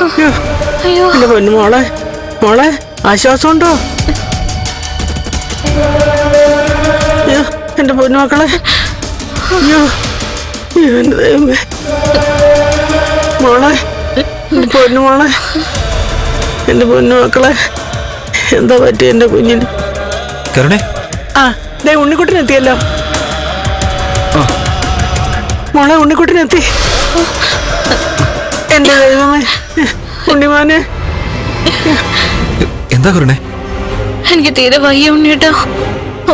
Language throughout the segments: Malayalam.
യ്യോ, അയ്യോ. എന്റെ പൊന്നു മോളെ മോളെ ആശ്വാസമുണ്ടോ? എന്റെ പൊന്നു മക്കളെ. അയ്യോ അയ്യോ, എന്റെ ദൈവമേ. മോളെ പൊന്നു മോളെ എന്റെ പൊന്നു മക്കളെ എന്താ പറ്റി എന്റെ കുഞ്ഞിന്? കരുണേ. ആ ദേ ഉണ്ണിക്കുട്ടനെത്തിയല്ലോ. മോളെ ഉണ്ണിക്കുട്ടനെത്തി. എന്റെ ദൈവമേ. ഉണ്ണിമാനെ എന്താ കരുണേ? എനിക്ക് തീരെ വയ്യ ഉണ്ണിട്ടോ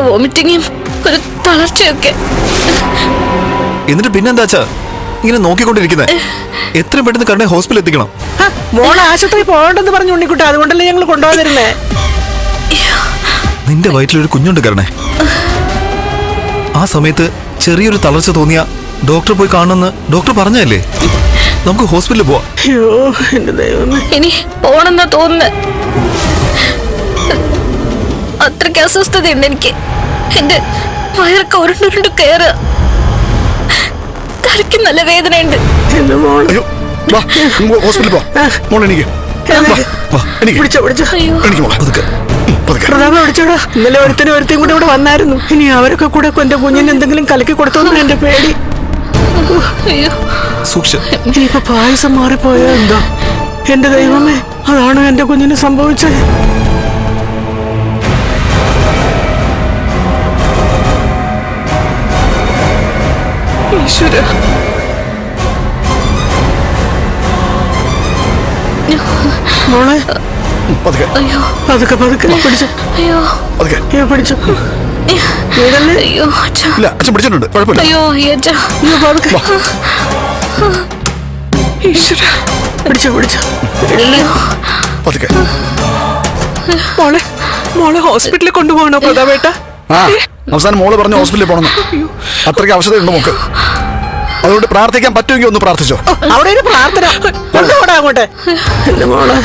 വോമിറ്റിങ്ങും ഒരു തളർച്ചയൊക്കെ. എന്നിട്ട് പിന്നെന്താച്ചാ ഇങ്ങനെ നോക്കിക്കൊണ്ടിരിക്കുന്നത് എത്രയും പെട്ടെന്ന് കരുണെ ഹോസ്പിറ്റലിൽ എത്തിക്കണം? മോളെ ആശുപത്രി പോകണ്ടെന്ന് പറഞ്ഞു ഉണ്ണിക്കുട്ട. അതുകൊണ്ടല്ലേ ഞങ്ങൾ കൊണ്ടുപോകാതിരുന്നേ നിന്റെ വയറ്റിലൊരു കുഞ്ഞുണ്ട് കരണേ. ആ സമയത്ത് ചെറിയൊരു തളർച്ച തോന്നിയ ഡോക്ടർ പോയി കാണുമെന്ന് ഡോക്ടർ പറഞ്ഞല്ലേ നമുക്ക് ഹോസ്പിറ്റലിൽ പോവാം. അയ്യോ എന്റെ ദൈവമേ. ഇനി പോണെന്നാ തോന്നുന്നത് അത്രയ്ക്ക് അസ്വസ്ഥതയുണ്ട് എനിക്ക്. എന്റെ വയറൊക്കെ ഉരുണ്ടുരുണ്ട് കയറുക തലയ്ക്ക് നല്ല വേദനയുണ്ട്. എന്റെ അയ്യോ വാ നമുക്ക് ഹോസ്പിറ്റലിൽ മോളെ എനിക്ക് പിടിച്ചോ പിടിച്ചോ. അയ്യോ. എനിക്ക് മോളെ പതുക്കെ. ഉം, പതുക്കെ. പ്രതാപ പിടിച്ചോടാ ഇന്നലെ ഒരുത്തനും ഒരുத்தைയും കൂടെ ഇവിടെ വന്നായിരുന്നു. ഇനി അവരൊക്കെ കൂടെ എന്റെ കുഞ്ഞിന് എന്തെങ്കിലും കലക്കി കൊടുത്തോന്ന് എന്റെ പേടി. അയ്യോ. ഇനിയിപ്പോ പായസം മാറിപ്പോയാ എന്താ? എന്റെ ദൈവമേ അതാണ് എന്റെ കുഞ്ഞിന് സംഭവിച്ചത്. ഈശ്വര. മോളെ. പതുക്കെ. അയ്യോ. പതുക്കെ പതുക്കെ. പിടിച്ചു. അയ്യോ. പതുക്കെ. പിടിച്ചു. അയ്യോ. അച്ഛൻ പിടിച്ചിട്ടുണ്ട്. കുഴപ്പമില്ല. അയ്യോ അയ്യോ പതുക്കെ. പിടിച്ചോ പിടിച്ചോ. പതുക്കെ. മോളെ മോളെ ഹോസ്പിറ്റലിൽ കൊണ്ടുപോകണോ പ്രതാപേട്ട? ആ അവസാനം മോൾ പറഞ്ഞു ഹോസ്പിറ്റലിൽ പോകണം അത്രയ്ക്ക് അവശതയുണ്ട് നമുക്ക് അതുകൊണ്ട് പ്രാർത്ഥിക്കാൻ പറ്റുമെങ്കിൽ ഒന്ന് പ്രാർത്ഥിച്ചോ. അവിടെ ഒരു പ്രാർത്ഥന. കൊണ്ടുപോടാ അങ്ങോട്ട്. എന്റെ മോളെ.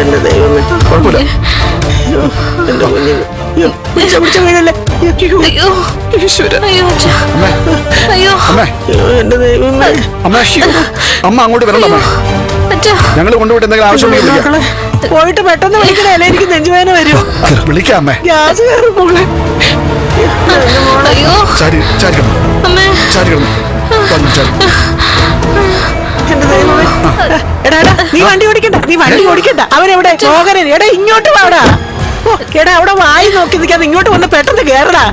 എന്റെ ദൈവമേ. കുഴപ്പമില്ല. എന്റെ കുഞ്ഞിന്. അമ്മേ. അങ്ങോട്ട് വരണ്ട. ഞങ്ങൾ കൊണ്ടുപോയിട്ട് എന്തെങ്കിലും ആവശ്യമുണ്ടെങ്കിൽ പോയിട്ട് പെട്ടെന്ന് വിളിക്കണല്ലേ എനിക്ക് നെഞ്ചുവേദന വരും. വിളിക്കാം അമ്മേ. ഗ്യാസ് കയറും മോളെ. നീ വണ്ടി ഓടിക്കണ്ട നീ വണ്ടി ഓടിക്കണ്ട. അവനെവിടെ പോകരുത് എടാ ഇങ്ങോട്ട് വാടാ. ഓ, എടാ അവിടെ വായി നോക്കി നിൽക്കാതെ ഇങ്ങോട്ട് വന്ന് പെട്ടെന്ന് കേറടാ.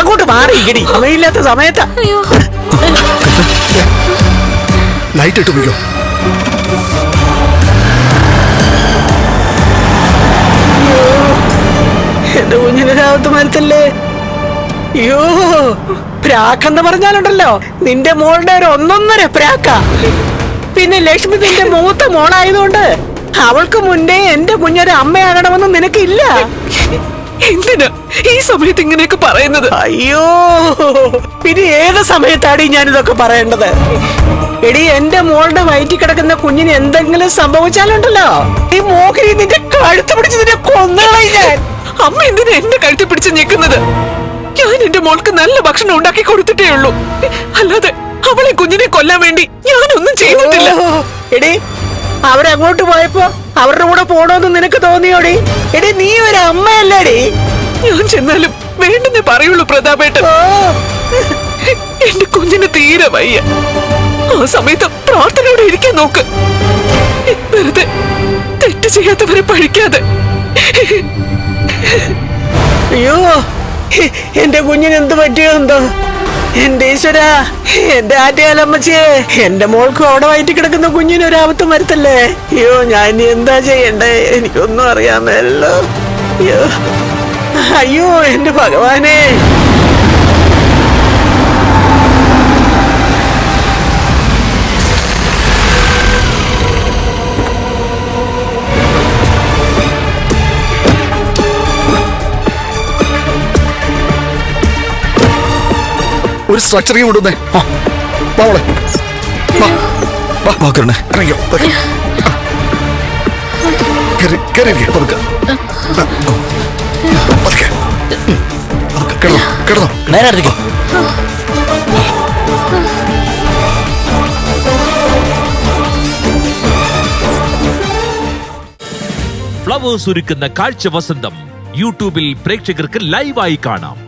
അങ്ങോട്ട് മാറി ഇടി സമയമില്ലാത്ത സമയത്താ. ലൈറ്റ് ഇട്ട് പോയിക്കോ എന്റെ കുഞ്ഞിന് രാവത്ത് മരത്തല്ലേ അയ്യോ പ്രാക്കെന്ന് പറഞ്ഞാലുണ്ടല്ലോ. നിന്റെ മോളുടെ ഒരു ഒന്നൊന്നര പ്രാക്ക. പിന്നെ ലക്ഷ്മി നിന്റെ മൂത്ത മോളായതുകൊണ്ട് അവൾക്ക് മുന്നേ എന്റെ കുഞ്ഞൊരു അമ്മയാകണമെന്ന് നിനക്കില്ല. എന്തിനാ ഈ സമയത്ത് ഇങ്ങനെയൊക്കെ പറയുന്നത്? അയ്യോ പിന്നെ ഏത് സമയത്താണ് ഞാനിതൊക്കെ പറയേണ്ടത്? എടി എന്റെ മോളുടെ വയറ്റിൽ കിടക്കുന്ന കുഞ്ഞിന് എന്തെങ്കിലും സംഭവിച്ചാലുണ്ടല്ലോ? ഈ മോഹിനി നിന്റെ കഴുത്ത് പിടിച്ച് നിന്നെ കൊന്നുകളയും ഞാൻ. അമ്മ എന്തിനാ എന്റെ കഴുത്തി പിടിച്ച് ഞെക്കുന്നത്? ഞാൻ എന്റെ മോൾക്ക് നല്ല ഭക്ഷണം ഉണ്ടാക്കി കൊടുത്തിട്ടേ ഉള്ളൂ. അല്ലാതെ അവളെ കുഞ്ഞിനെ കൊല്ലാൻ വേണ്ടി ഞാനൊന്നും ചെയ്തിട്ടില്ല. എടി അവരങ്ങോട്ട് പോയപ്പോ അവരുടെ കൂടെ പോണോന്ന് നിനക്ക് തോന്നിയോടി? എടി നീ ഒരു അമ്മയല്ലേടി? ഞാൻ ചെന്നാലും വേണ്ടെന്നേ പറയുള്ളൂ പ്രതാപേട്ടൻ. എന്റെ കുഞ്ഞിന് തീരെ വയ്യ. ആ സമയത്ത് പ്രാർത്ഥനയോടെ ഇരിക്കാൻ നോക്ക്. വെറുതെ തെറ്റ് ചെയ്യാത്തവരെ പഴിക്കാതെ. അയ്യോ എന്റെ കുഞ്ഞിന് എന്ത് പറ്റിയോ എന്തോ? എന്റെ ഈശ്വര എന്റെ ആറ്റുകാലമ്മച്ചേ എന്റെ മോൾക്കും അവിടെ വയറ്റി കിടക്കുന്ന കുഞ്ഞിന് ഒരാപത്ത് വരുത്തല്ലേ? അയ്യോ ഞാൻ ഇനി എന്താ ചെയ്യണ്ടേ? എനിക്കൊന്നും അറിയാമല്ലോ. അയ്യോ അയ്യോ എന്റെ ഭഗവാനെ. ഒരു സ്ട്രക്ചറിങ് കൊണ്ടുവന്നേ പാവളെ ഇറങ്ങിയോ പതുക്കെ. പതുക്കെ. കിടന്നോ കിടന്നോ നേരെ ഫ്ലവേഴ്സ് ഒരുക്കുന്ന കാഴ്ച വസന്തം. യൂട്യൂബിൽ പ്രേക്ഷകർക്ക് ലൈവായി കാണാം.